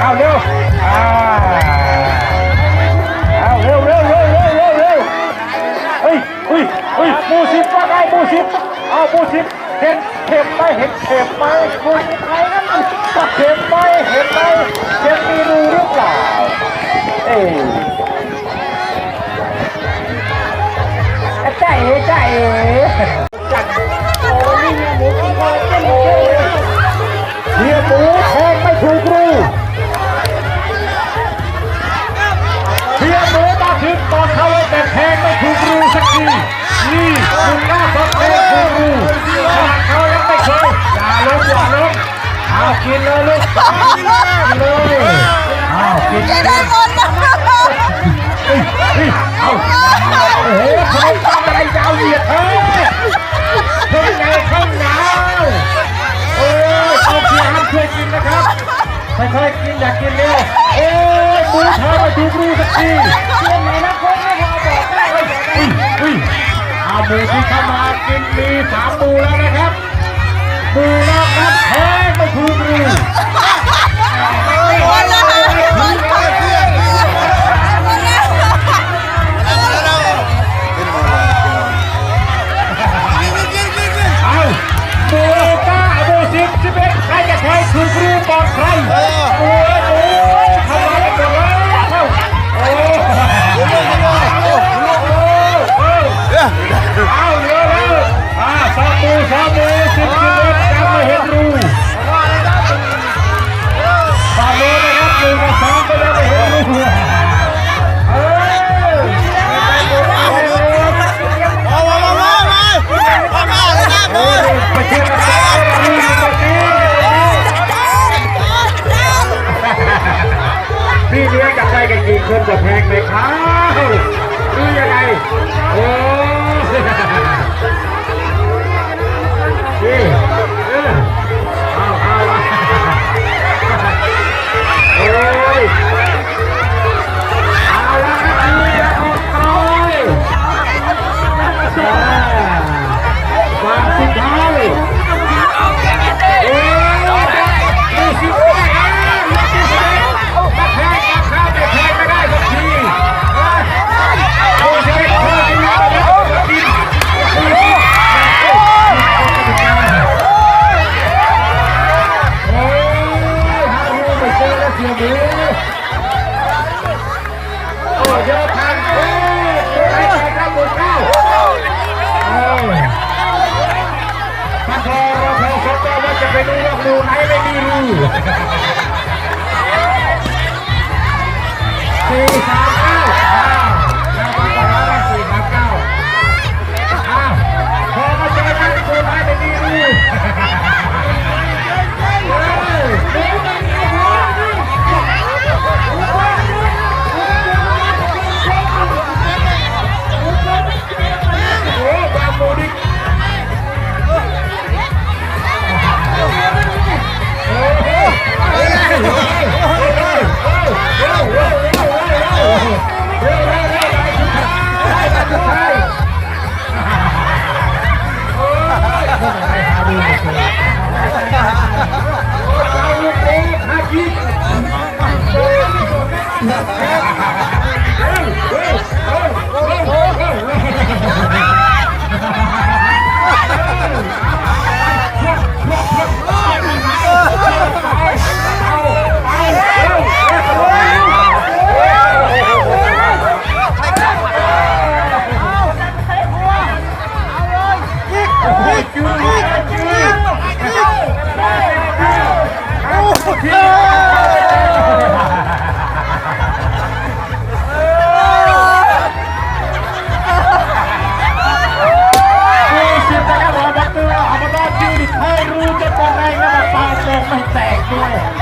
เอาเร็วอ่าเอาเร็วเร็วเร็วเร็วเร็วเร็วเฮ้ยเฮ้ยเฮ้ยหมูสิบว่าไงหมูสิบเอาปูสิบเห็นเข็มไหมเห็นเข็มไหมคุณใครนั่นเข็มไหมเห็นไหมเข็มมีรูหรือเปล่าเอ้ เอากินเลยลูกกินเลยเอากินจะได้หมดนะเฮ้ยเฮ้ยเอาโอ้โหทำไมทำอะไรยาวเหยียดเฮ้ยเฮ้ยไงข้างยาวโอ้ยเอาเพียงห้ามช่วยกินนะครับค่อยๆกินอย่ากินเร็วโอ้ยหมูเธอไม่ถูรูสักทีเชื่อไหมนะคนไม่พอบอกได้อุ้ยอุ้ยเอาหมูที่เข้ามากินมีสามหมูแล้ว เลี้ยงกันได้กันกี่คนกว่แพงไหมครับนี่ยังไงโอ้ อย่างนี้โอ้เยอะทางเฮ้ยใครเข้าหมดเข้าถ้าพอเราพอสมก็ว่าจะไปดูว่าดูไหนไม่มีรู Thank you. มันแตกด้วย